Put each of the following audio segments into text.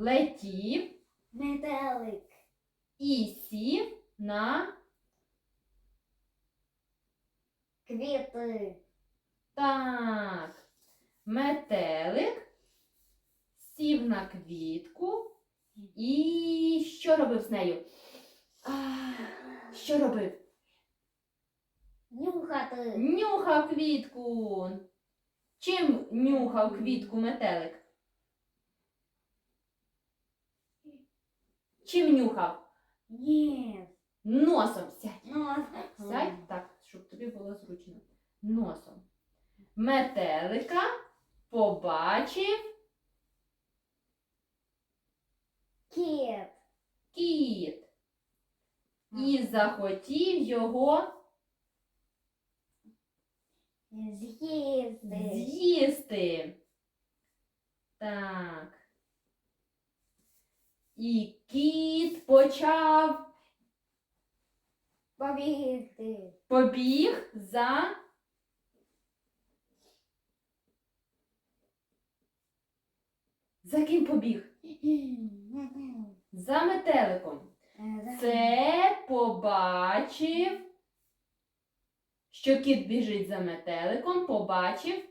летів Метелик. і сів на Квіти. так. Метелик сів на квітку і що робив з нею? А, що робив? Нюхати. Нюхав квітку. Чим нюхав квітку метелик? Чим нюхав? Ні. Носом сядь. Сядь так, щоб тобі було зручно. Носом. Метелика побачив Кіт. кіт і захотів його З'їсти. з'їсти. Так. І кіт почав Побігти. побіг за За ким побіг? За метеликом. Це побачив, що кіт біжить за метеликом, побачив.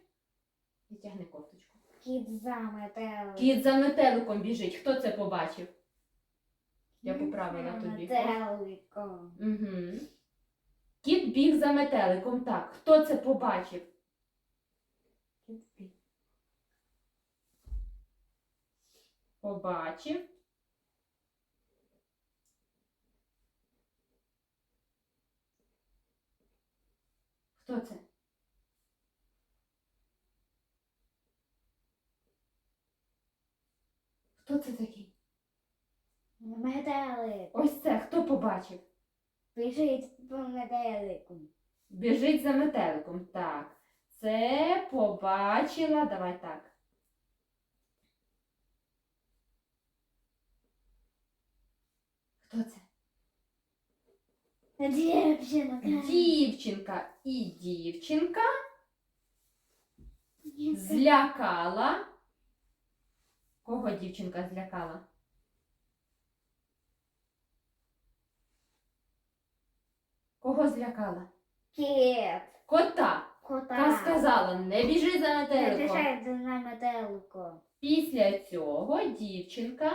Відтягни кофточку. Кіт за метелик. Кіт за метеликом біжить. Хто це побачив? Я поправила тобі. Метеликом. Угу. Кіт біг за метеликом. Так. Хто це побачив? Кіт біг. Побачив. Хто це? Хто це такий? Метелик. Ось це хто побачив? Біжить по метелику. Біжить за метеликом. Так. Це побачила. Давай так. Хто це? Дівчинка. Дівчинка і дівчинка злякала. Кого дівчинка злякала? Кого злякала? Кіт. Кота. Кота. Та сказала, не біжи за Не метеликом. біжить на метелику. Після цього дівчинка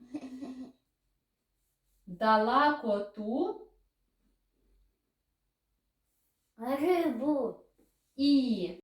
дала коту Рибу. і